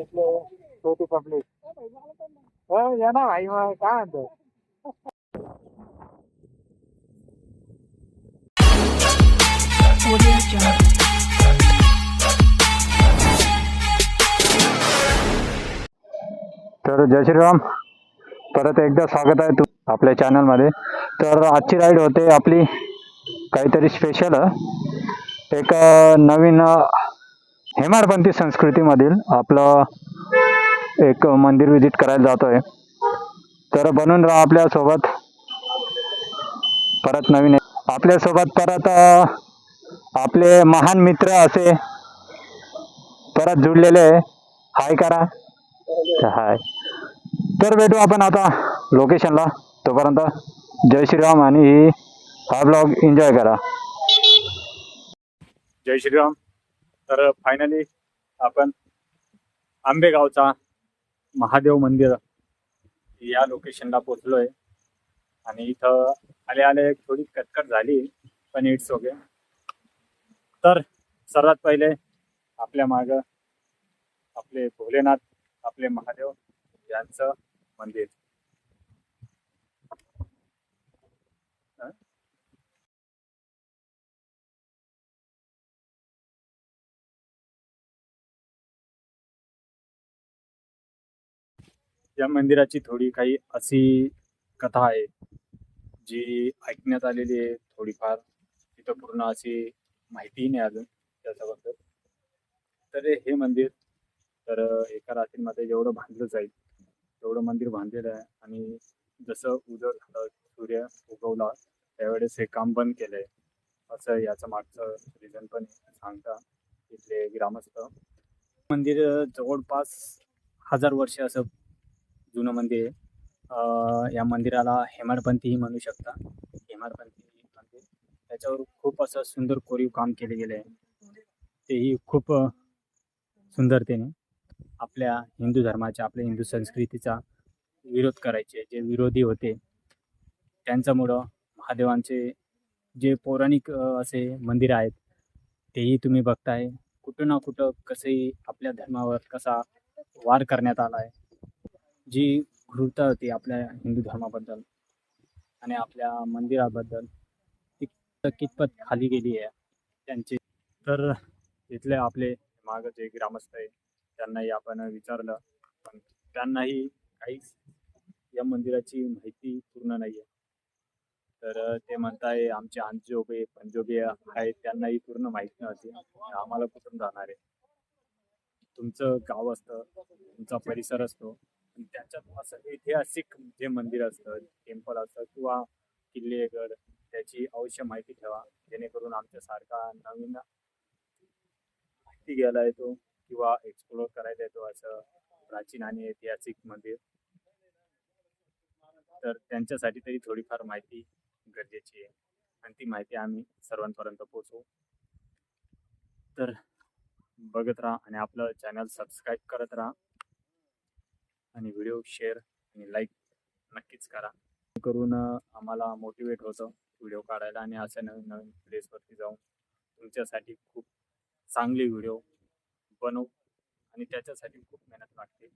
तिथले छोटी पब्लिक हो या ना भाई मग काय म्हणतो तर जय श्रीराम. परत एकदा स्वागत आहे तू आपल्या चॅनलमध्ये तर आजची राईड होते आपली काहीतरी स्पेशल एक नवीन हेमाडपंथी संस्कृतीमधील आपलं एक मंदिर विजिट करायला जातोय. तर बनून राहा आपल्यासोबत परत नवीन आपल्यासोबत परत आपले महान मित्र असे परत जुडलेले हाय करा. हाय. तर भेटू आपण आता लोकेशनला तोपर्यंत जय श्रीराम आणि हा ब्लॉग एन्जॉय करा. जय श्रीराम. तर फायनली आपण आंबेगावचा महादेव मंदिर या लोकेशनला पोचलोय आणि इथं आले आले थोडी कटकट झाली पण इट्स ओके तर सर्वात पहिले आपल्या माग आपले भोलेनाथ आपले महादेव यांचं मंदिर हं? या मंदिराची थोडी काही अशी कथा आहे जी ऐकण्यात आलेली आहे थोडीफार. तिथं पूर्ण अशी माहितीही नाही अजून त्याच्याबद्दल. तर हे मंदिर तर एका रात्रीमध्ये जेवढं बांधलं जाईल तेवढं मंदिर बांधलेलं आहे. आणि जसं उदर झालं सूर्य उगवला त्यावेळेस हे काम बंद केलंय. असं याचं मागचं रिझन पण सांगता इथले ग्रामस्थ. मंदिर जवळपास हजार वर्ष असं जुनं मंदिर आहे. या मंदिराला हेमाडपंथीही म्हणू शकता. हेमाडपंथी मंदिर. त्याच्यावर खूप असं सुंदर कोरीव काम केले गेले आहे तेही खूप सुंदरतेने आपल्या हिंदू धर्माच्या आपल्या हिंदू संस्कृतीचा विरोध करायचे. जे विरोधी होते त्यांच्यामुळं महादेवांचे जे पौराणिक असे मंदिर आहेत तेही तुम्ही बघताय. कुठं ना कुठं कसंही आपल्या धर्मावर कसा वार करण्यात आला आहे जी घृता होती आपल्या हिंदू धर्माबद्दल आणि आपल्या मंदिराबद्दल ती कितपत खाली गेली आहे त्यांची. तर इथले आपले माग जे ग्रामस्थ आहे त्यांनाही आपण विचारलं पण त्यांनाही काहीच या मंदिराची माहिती पूर्ण नाही आहे तर ते म्हणताय आमचे आंजोबे पंजोबे आहेत त्यांनाही पूर्ण माहिती नव्हती. आम्हाला कुठून जाणार आहे? तुमचं गाव असतं तुमचा परिसर असतो त्याच्यात असं ऐतिहासिक जे मंदिर असतं टेम्पल असतं किंवा किल्लेगड त्याची अवश्य माहिती ठेवा. जेणेकरून आमच्यासारखा नवीन माहिती घ्यायला येतो किंवा एक्सप्लोर करायला येतो असं प्राचीन आणि ऐतिहासिक मंदिर. तर त्यांच्यासाठी तरी थोडीफार माहिती गरजेची आहे. आणि ती माहिती आम्ही सर्वांपर्यंत पोचवू तर बघत राहा आणि आपलं चॅनल सबस्क्राईब करत राहा. आणि व्हिडिओ शेअर आणि लाईक नक्कीच करा. करून आम्हाला मोटिवेट होतं व्हिडिओ काढायला आणि अशा नवीन नवीन प्लेसवरती जाऊन तुमच्यासाठी खूप चांगले व्हिडिओ बनवू आणि त्याच्यासाठी खूप मेहनत लागते.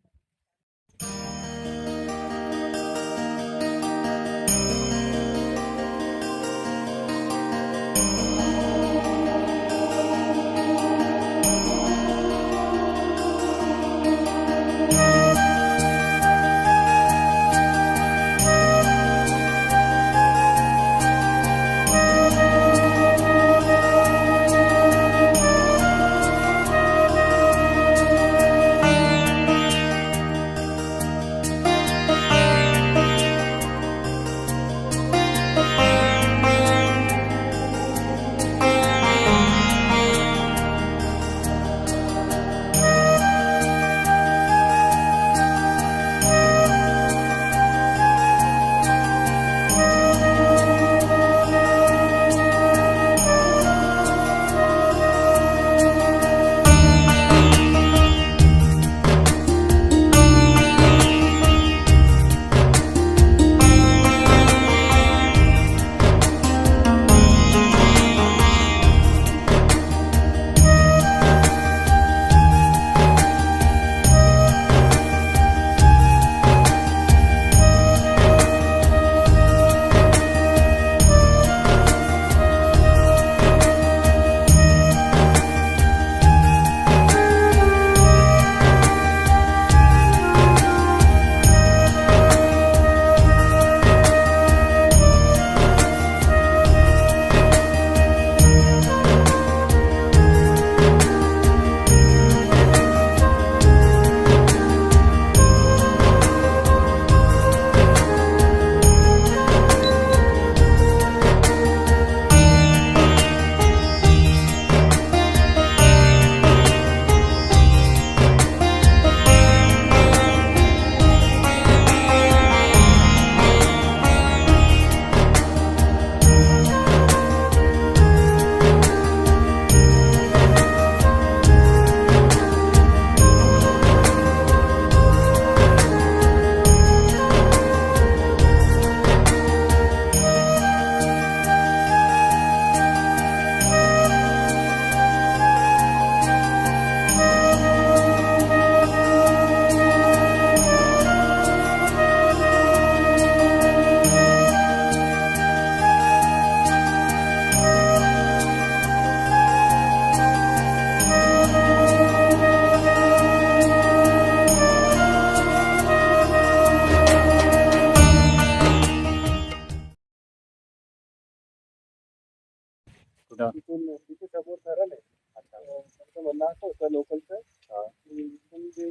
म्हणणं असं होतं लोकलचं. की इथून जे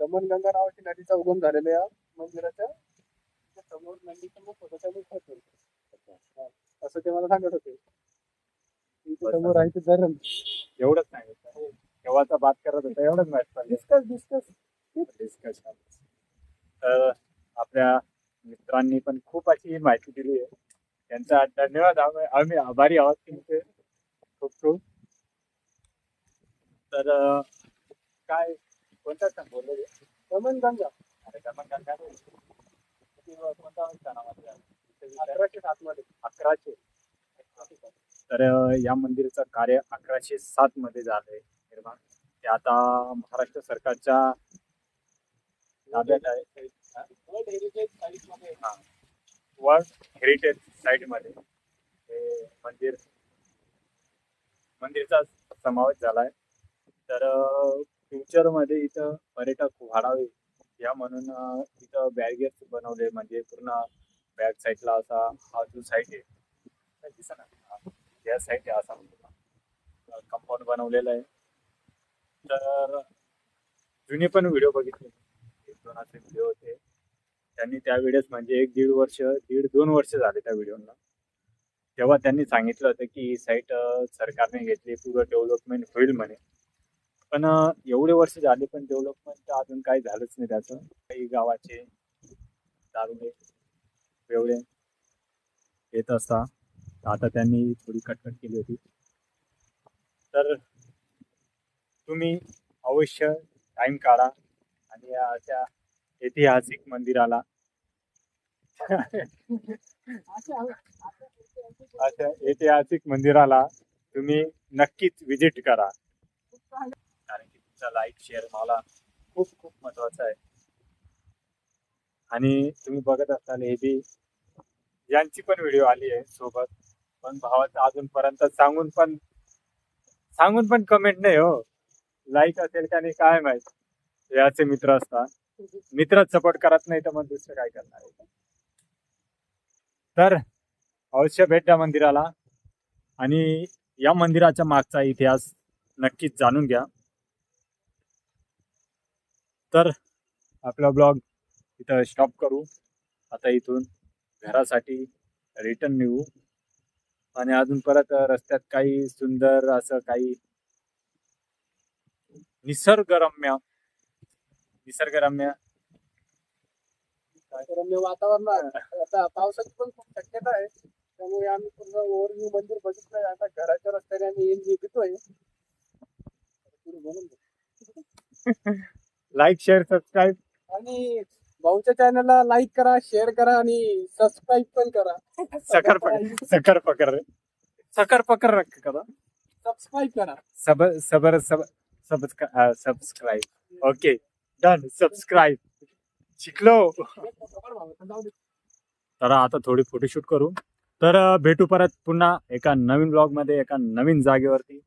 दमनगंगा नावाची नदीचा उगम झालेला या मंदिराच्या त्या समोर नदीचं मुख होतं त्या हा, असं ते मला सांगत होते. इथे समोर आहे ते धरण. एवढंच नाही केव्हाचा बात करत होता एवढंच पाहिजे डिस्कस डिस्कस डिस्कशन तर आपल्या मित्रांनी पण खूप अशी माहिती दिली आहे. त्यांचा धन्यवाद. आम्ही आम्ही आभारी आहोत तुमचे. खूप खूप तर अं, काय कोणता सण बोलले दमनगंगा अरे गंगा कोणता सणामध्ये? आहे? अकराशे सात मध्ये अकराशे. तर अं, या मंदिराचं कार्य अकराशे सात मध्ये झालंय निर्माण. ते आता महाराष्ट्र सरकारच्या ताब्यात आहे. वर्ल्ड हेरिटेज साईटमध्ये वर्ल्ड हेरिटेज साईटमध्ये हे मंदिर मंदिरचा समावेश झालाय. तर फ्युचरमध्ये इथं पर्यटक वाढावे. या म्हणून इथं बॅरिगेट्स बनवले म्हणजे पूर्ण बॅक साईडला असा हा जो साईड आहे. दिसा ना या साईड आहे असा. कंपाऊंड बनवलेला आहे. तर जुने पण व्हिडिओ बघितले. एक दोन असे व्हिडिओ होते. त्यांनी त्या वेळेस म्हणजे एक दीड वर्ष दीड दोन वर्ष झाले त्या व्हिडिओला तेव्हा त्यांनी सांगितलं होतं की ही साईट सरकारने घेतली पूर्ण डेव्हलपमेंट होईल म्हणे. पण एवढे वर्ष झाले पण डेव्हलपमेंट अजून काही झालंच नाही त्याचं. काही गावाचे दारुडे एवढे येत असता. आता त्यांनी थोडी कटकट केली होती. तर तुम्ही अवश्य टाइम काढा आणि अशा ऐतिहासिक मंदिराला अशा ऐतिहासिक मंदिराला तुम्ही नक्कीच विजिट करा. तुमचा लाईक शेअर मला खूप खूप महत्त्वाचा आहे. आणि तुम्ही बघत असाल हे बी यांची पण व्हिडिओ आली आहे सोबत. पण भावाचं अजूनपर्यंत सांगून पण सांगून पण कमेंट नाही हो. लाईक असेल का नाही काय माहीत. हे असे मित्र असतात. मित्रच सपोर्ट करत नाही तर मग दुसरं काय करणार आहे? तर अवश्य भेट द्या मंदिराला. आणि या मंदिराच्या मागचा इतिहास नक्कीच जाणून घ्या. तर आपला ब्लॉग इथं स्टॉप करू. आता इथून घरासाठी रिटर्न निघू. आणि अजून परत रस्त्यात काही सुंदर असं काही निसर्गरम्य निसर्गरम्य. निसर्गरम्य वातावरण आहे. आता पावसाची पण खूप शक्यता आहे. त्यामुळे आम्ही पूर्ण ओव्हरव्ह्यू मंदिर बघितलंय. आता घराच्या रस्त्याने आम्ही येऊन निघतोय म्हणून लाईक शेअर सबस्क्राईब आणि भाऊच्या चॅनलला लाईक करा शेअर करा आणि सबस्क्राईब पण करा. सकर पकर सकर पकर सकर पकर रख करा. सबस्क्राईब करा. सब सबर सब सबस्क्राईब ओके डन सबस्क्राईब शिकलो. तर आता थोडी फोटोशूट करू. तर भेटू परत पुन्हा एका नवीन ब्लॉगमध्ये एका नवीन जागेवरती.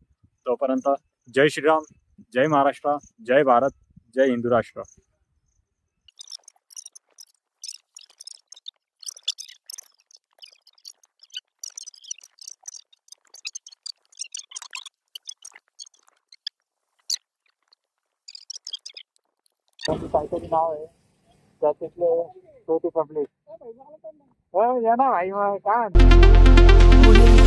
तोपर्यंत जय श्रीराम जय महाराष्ट्र जय भारत. जय हिंदू राष्ट्र. काहीतरी नाव आहे. त्या तिथले छोटी पब्लिक हो या ना भाई मग काय म्हणतो?